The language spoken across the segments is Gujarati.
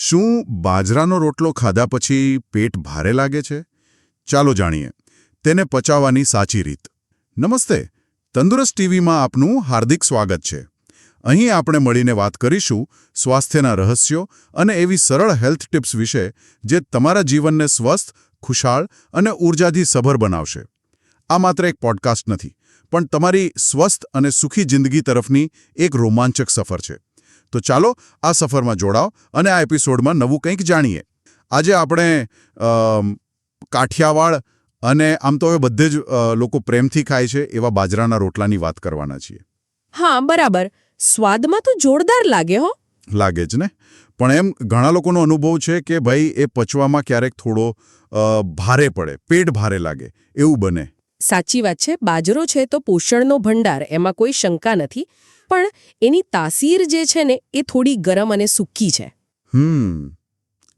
શું બાજરાનો રોટલો ખાધા પછી પેટ ભારે લાગે છે? ચાલો જાણીએ. તેને પચાવવાની સાચી રીત. નમસ્તે, તંદુરસ્ત ટીવીમાં આપનું હાર્દિક સ્વાગત છે. અહીં આપણે મળીને વાત કરીશું સ્વાસ્થ્યના રહસ્યો અને એવી સરળ હેલ્થ ટિપ્સ વિશે જે તમારા જીવનને સ્વસ્થ, ખુશાળ અને ઉર્જાથી સભર બનાવશે. આ માત્ર એક પોડકાસ્ટ નથી, પણ તમારી સ્વસ્થ અને સુખી જિંદગી તરફની એક રોમાંચક સફર છે. તો ચાલો આ સફરમાં જોડાઓ અને આ એપિસોડમાં નવું કંઈક જાણીએ. આજે આપણે કાઠિયાવાડ અને આમ તો હવે બધે જ લોકો પ્રેમથી ખાય છે એવા બાજરાના રોટલાની વાત કરવાના છીએ. હા બરાબર. સ્વાદમાં તો જોરદાર લાગે હો. લાગે જ ને? પણ એમ ઘણા લોકોનો અનુભવ છે કે ભાઈ એ પચવામાં ક્યારેક થોડો ભારે પડે પેટ ભારે લાગે. એવું બને. સાચી વાત છે. બાજરો છે તો પોષણનો ભંડાર એમાં કોઈ શંકા નથી. પણ એની તાસીર જે છે ને એ થોડી ગરમ અને સૂકી છે. હમ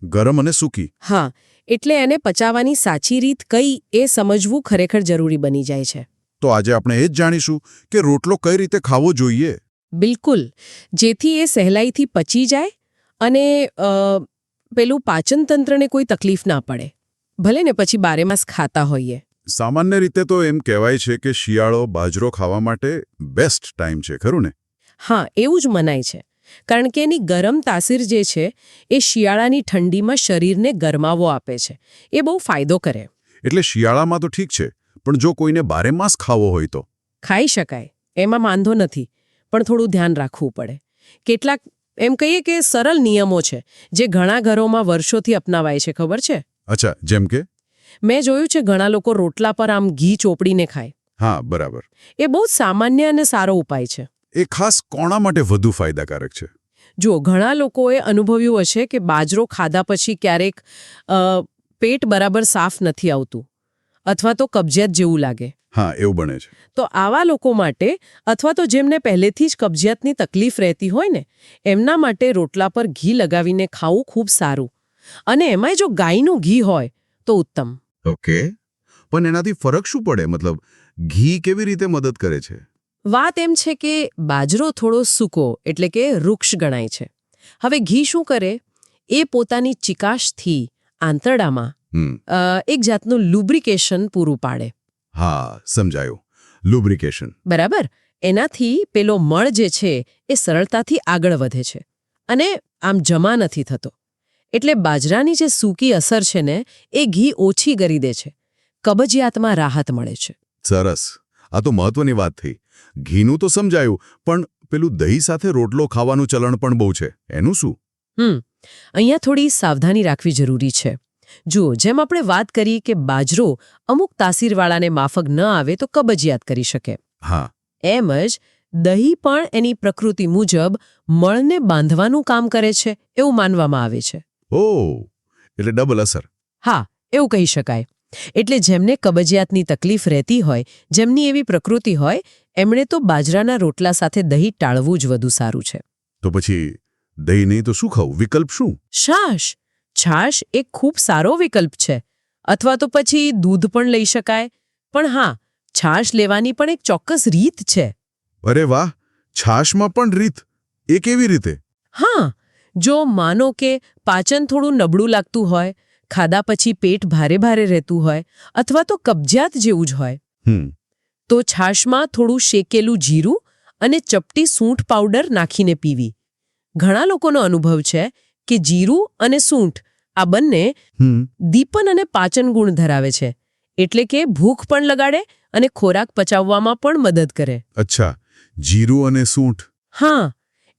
ગરમ અને સૂકી. હા એટલે એને પચાવવાની સાચી રીત કઈ એ સમજવું ખરેખર જરૂરી બની જાય છે. તો આજે આપણે એ જ જાણીશું કે રોટલો કઈ રીતે ખાવો જોઈએ. બિલકુલ જેથી એ સહેલાઈથી પચી જાય અને પેલું પાચનતંત્રને કોઈ તકલીફ ના પડે. ભલે ને પછી બારેમાસ ખાતા હોઈએ. સામાન્ય રીતે તો એમ કહેવાય છે કે શિયાળો બાજરો ખાવા માટે બેસ્ટ ટાઈમ છે ખરું ને? હા એવું જ મનાય છે. કારણ કે એની ગરમ તાસીર જે છે એ શિયાળાની ઠંડીમાં શરીરને ગરમાવો આપે છે. એ બહુ ફાયદો કરે. એટલે શિયાળામાં તો ઠીક છે પણ જો કોઈને બારે માસ ખાવો હોય તો? ખાઈ શકાય એમાં વાંધો નથી પણ થોડું ધ્યાન રાખવું પડે. કેટલાક એમ કહીએ કે સરળ નિયમો છે જે ઘણા ઘરોમાં વર્ષોથી અપનાવાય છે ખબર છે? અચ્છા જેમ કે? મેં જોયું છે ઘણા લોકો રોટલા પર આમ ઘી ચોપડીને ખાય. હા બરાબર. એ બહુ સામાન્ય અને સારો ઉપાય છે. એ ખાસ કોણા માટે વધુ ફાયદાકારક છે? જો ઘણા લોકોએ અનુભવ્યું હશે કે બાજરો ખાધા પછી ક્યારેક પેટ બરાબર સાફ નથી આવતું અથવા તો કબજિયાત જેવું લાગે. હા એવું બને છે. તો આવા લોકો માટે અથવા તો જેમને પહેલેથી જ કબજિયાતની તકલીફ રહેતી હોય ને એમના માટે રોટલા પર ઘી લગાવીને ખાવું ખૂબ સારું. અને એમાંય જો ગાયનું ઘી હોય તો ઉત્તમ. ઓકે. પણ એનાથી ફરક શું પડે? મતલબ ઘી કેવી રીતે મદદ કરે છે? વાત એમ છે કે બાજરો થોડો સૂકો એટલે કે વૃક્ષ ગણાય છે. હવે ઘી શું કરે? એ પોતાની ચિકાશથી આંતરડામાં એક જાતનું લુબ્રિકેશન પૂરું પાડે. હા સમજાયું. લુબ્રિકેશન. બરાબર? એનાથી પેલો મળ જે છે એ સરળતાથી આગળ વધે છે. અને આમ જમા નથી થતો. એટલે બાજરાની જે સૂકી અસર છે ને એ ઘી ઓછી કરી દે છે. કબજિયાતમાં રાહત મળે છે. સરસ. આ તો મહત્વની વાત થઈ. ઘીનું તો સમજાયું પણ પેલું દહીં સાથે રોટલો ખાવાનું ચલણ પણ બહુ છે. એનું શું? હમ અહીંયા થોડી સાવધાની રાખવી જરૂરી છે. જુઓ જેમ આપણે વાત કરી કે બાજરો અમુક તાસીરવાળાને માફક ન આવે તો કબજિયાત કરી શકે. હા. એમ જ દહીં પણ એની પ્રકૃતિ મુજબ મળને બાંધવાનું કામ કરે છે એવું માનવામાં આવે છે. ઓ એટલે ડબલ અસર. હા એવું કહી શકાય. એટલે જેમને કબજિયાતની તકલીફ રહેતી હોય જેમની એવી પ્રકૃતિ હોય એમણે તો બાજરાના રોટલા સાથે દહીં ટાળવું જ વધુ સારું છે. તો પછી દહીં નહીં તો શું ખાવું? વિકલ્પ શું? છાશ! છાશ એક ખૂબ સારો વિકલ્પ છે. અથવા તો પછી દૂધ પણ લઈ શકાય. પણ હા છાશ લેવાની પણ એક ચોક્કસ રીત છે. અરે વાહ! છાશમાં પણ રીત? એ કેવી રીતે? હા જો માનો કે પાચન થોડું નબળું લાગતું હોય ખાધા પછી પેટ ભારે ભારે રહેતું હોય અથવા તો કબજિયાત જેવું જ હોય. તો છાશમાં થોડું શેકેલું જીરું અને ચપટી સૂંઠ પાવડર નાખીને પીવી. ઘણા લોકોનો અનુભવ છે કે જીરું અને સૂંઠ આ બંને દીપન અને પાચન ગુણ ધરાવે છે એટલે કે ભૂખ પણ લગાડે અને ખોરાક પચાવવામાં પણ મદદ કરે. અચ્છા. જીરું અને સૂંઠ. હા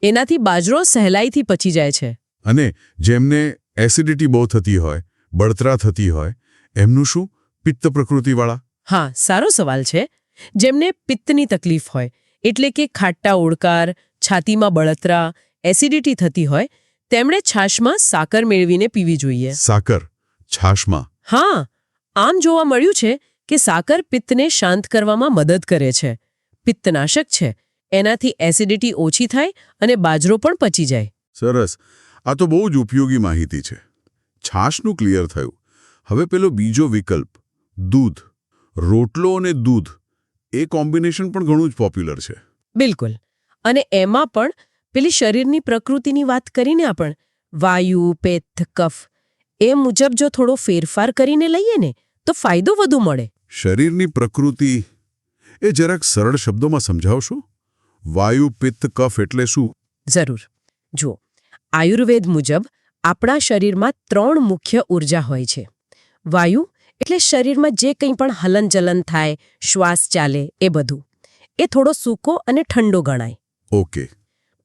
એનાથી બાજરો સહેલાઈથી પચી જાય છે. અને જેમને એસિડિટી બહુ થતી હોય બળતરા થતી હોય એમનું શું? પિત્ત પ્રકૃતિવાળા? હા સારો સવાલ છે. જેમને પિત્તની તકલીફ હોય એટલે કે ખાટ્ટા ઓડકાર છાતીમાં બળતરા એસિડિટી થતી હોય તેમણે છાશમાં સાકર મેળવીને પીવી જોઈએ. સાકર? છાશમાં? હા આમ જોવા મળ્યું છે કે સાકર પિત્તને શાંત કરવામાં મદદ કરે છે. પિત્તનાશક છે. એનાથી એસિડિટી ઓછી થાય અને બાજરો પણ પચી જાય. સરસ. આ તો બહુ જ ઉપયોગી માહિતી છે. છાશનું ક્લિયર થયું. હવે પેલો બીજો વિકલ્પ દૂધ. રોટલો અને દૂધ એ કોમ્બિનેશન પણ ઘણું જ પોપ્યુલર છે. બિલકુલ. અને એમાં પણ પેલી શરીરની પ્રકૃતિની વાત કરીને આપણ વાયુ પેથ કફ એ મુજબ જો થોડો ફેરફાર કરીને લઈએ ને તો ફાયદો વધુ મળે. શરીરની પ્રકૃતિ એ જરાક સરળ શબ્દોમાં સમજાવશો? વાયુ પિત્ત કફ એટલે શું? જરૂર. જુઓ આયુર્વેદ મુજબ આપણા શરીરમાં ત્રણ મુખ્ય ઊર્જા હોય છે. વાયુ એટલે શરીરમાં જે કંઈ પણ હલનચલન થાય શ્વાસ ચાલે એ બધું. એ થોડો સૂકો અને ઠંડો ગણાય. ઓકે.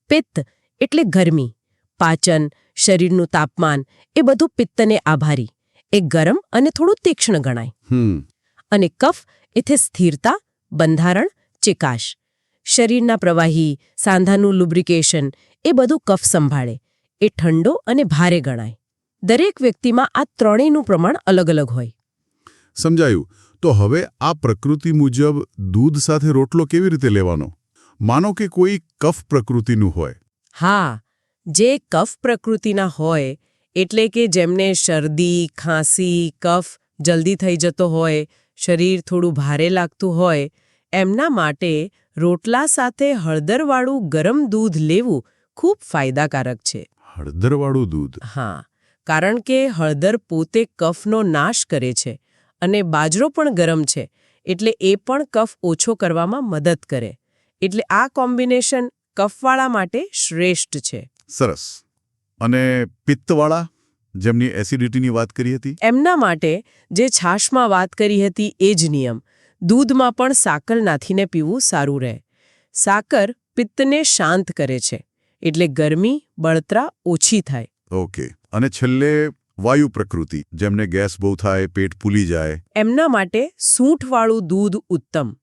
પિત્ત એટલે ગરમી. પાચન શરીરનું તાપમાન એ બધું પિત્તને આભારી. એ ગરમ અને થોડું તીક્ષ્ણ ગણાય. અને કફ એટલે સ્થિરતા બંધારણ ચિકાશ. શરીરના પ્રવાહી સાંધાનું લુબ્રિકેશન એ બધું કફ સંભાળે. એ ઠંડો અને ભારે ગણાય. દરેક વ્યક્તિમાં આ ત્રણેયનું પ્રમાણ અલગ અલગ હોય. સમજાયું. તો હવે આ પ્રકૃતિ મુજબ દૂધ સાથે રોટલો કેવી રીતે લેવાનો? માનો કે કોઈ કફ પ્રકૃતિનું હોય. હા જે કફ પ્રકૃતિના હોય એટલે કે જેમને શરદી ખાંસી કફ જલ્દી થઈ જતો હોય શરીર થોડું ભારે લાગતું હોય એમના માટે રોટલા સાથે હળદરવાળું ગરમ દૂધ લેવું ખૂબ ફાયદાકારક છે. હળદરવાળું દૂધ. હા કારણ કે હળદર પોતે કફનો નાશ કરે છે અને બાજરો પણ ગરમ છે એટલે એ પણ કફ ઓછો કરવામાં મદદ કરે. એટલે આ કોમ્બિનેશન કફવાળા માટે શ્રેષ્ઠ છે. સરસ. અને પિત્તવાળા જેમની એસિડિટીની વાત કરી હતી? એમના માટે જે છાશમાં વાત કરી હતી એ જ નિયમ. દૂધમાં પણ સાકર નાખીને પીવું સારું રહે. સાકર પિત્તને શાંત કરે છે. એટલે ગરમી બળતરા ઓછી થાય. ઓકે. અને છેલ્લે વાયુ પ્રકૃતિ જેમને ગેસ બહુ થાય પેટ ફૂલી જાય. એમના માટે સૂંઠવાળું દૂધ ઉત્તમ.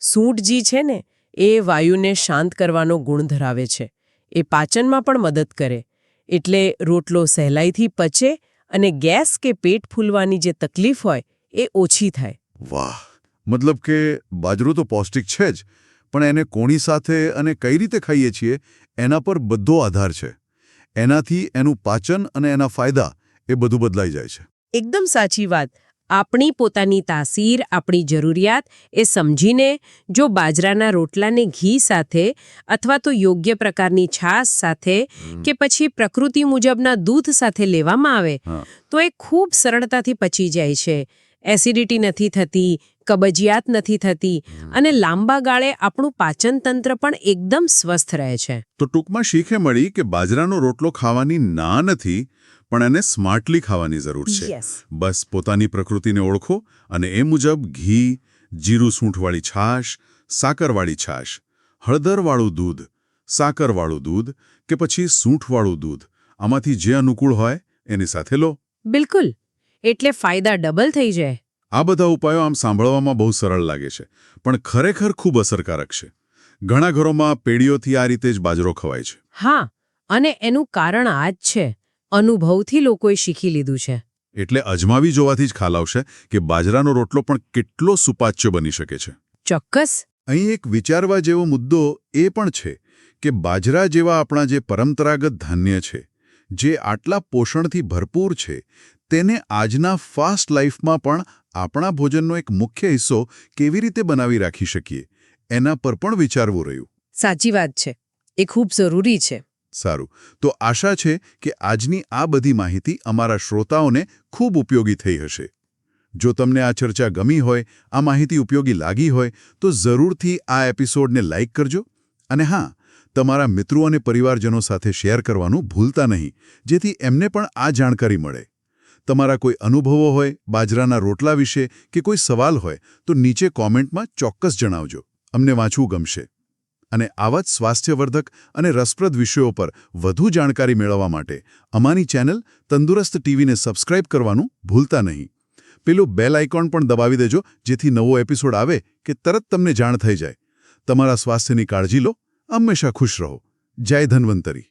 સૂંઠ જે છે ને એ વાયુને શાંત કરવાનો ગુણ ધરાવે છે. એ પાચનમાં પણ મદદ કરે. એટલે રોટલો સહેલાઈથી પચે અને ગેસ કે પેટ ફૂલવાની જે તકલીફ હોય એ ઓછી થાય. વાહ. મતલબ કે બાજરો તો પૌષ્ટિક છે જ. પણ એને કોણી સાથે અને કઈ રીતે ખાઈએ છીએ એના પર બધો આધાર છે. એનાથી એનું પાચન અને એના ફાયદા એ બધું બદલાઈ જાય છે. એકદમ સાચી વાત. આપણી પોતાની તાસીર આપણી જરૂરિયાત એ સમજીને જો બાજરાના રોટલાને ઘી સાથે અથવા તો યોગ્ય પ્રકારની છાશ સાથે કે પછી પ્રકૃતિ મુજબના દૂધ સાથે લેવામાં આવે તો એ ખૂબ સરળતાથી પચી જાય છે. એસિડિટી નથી થતી કબજિયાત નથી થતી અને લાંબા ગાળે આપણું પાચન તંત્ર પણ એકદમ સ્વસ્થ રહે છે. તો ટૂંકમાં શીખે મળી કે બાજરાનો રોટલો ખાવાની ના નથી પણ એને સ્માર્ટલી ખાવાની જરૂર છે. બસ પોતાની પ્રકૃતિને ઓળખો અને એ મુજબ ઘી જીરું સૂંઠવાળી છાશ સાકરવાળી છાશ હળદરવાળું દૂધ સાકરવાળું દૂધ કે પછી સૂંઠવાળું દૂધ. આમાંથી જે અનુકૂળ હોય એની સાથે લો. બિલકુલ. એટલે ફાયદા ડબલ થઈ જાય. આ બધા ઉપાયો આમ સાંભળવામાં બહુ સરળ લાગે છે પણ ખરેખર ખૂબ અસરકારક છે. ઘણા ઘરોમાં પેઢીઓથી આ રીતે જ બાજરો ખવાય છે. હા અને એનું કારણ આ જ છે અનુભવથી લોકોએ શીખી લીધું છે. એટલે અજમાવી જોવાથી જ ખ્યાલ આવશે કે બાજરાનો રોટલો પણ કેટલો સુપાચ્ય બની શકે છે. ચોક્કસ. અહીં એક વિચારવા જેવો મુદ્દો એ પણ છે કે બાજરા જેવા આપણા જે પરંપરાગત ધાન્ય છે જે આટલા પોષણથી ભરપૂર છે તેને આજના ફાસ્ટ લાઈફમાં પણ આપણા ભોજનનો એક મુખ્ય હિસ્સો કેવી રીતે બનાવી રાખી શકીએ એના પર પણ વિચારવું રહ્યું. સાચી વાત છે. એ ખૂબ જરૂરી છે. સારું. તો આશા છે કે આજની આ બધી માહિતી અમારા શ્રોતાઓને ખૂબ ઉપયોગી થઈ હશે. જો તમને આ ચર્ચા ગમી હોય આ માહિતી ઉપયોગી લાગી હોય તો જરૂરથી આ એપિસોડને લાઇક કરજો. અને હા તમારા મિત્રો અને પરિવારજનો સાથે શેર કરવાનું ભૂલતા નહીં જેથી એમને પણ આ જાણકારી મળે. તમારા કોઈ અનુભવો હોય, બાજરાના રોટલા વિશે કે કોઈ સવાલ હોય, તો નીચે કોમેન્ટમાં ચોક્કસ જણાવજો. અમને વાંચવું ગમશે. અને આવા જ સ્વાસ્થ્યવર્ધક અને રસપ્રદ વિષયો પર વધુ જાણકારી મેળવવા માટે અમારી ચેનલ તંદુરસ્ત ટીવીને સબસ્ક્રાઇબ કરવાનું ભૂલતા નહીં. પેલું બેલ આઇકોન પણ દબાવી દેજો, જેથી નવો એપિસોડ આવે કે તરત તમને જાણ થઈ જાય. તમારા સ્વાસ્થ્યની કાળજી લો. હંમેશા ખુશ રહો. જય ધન્વંતરી.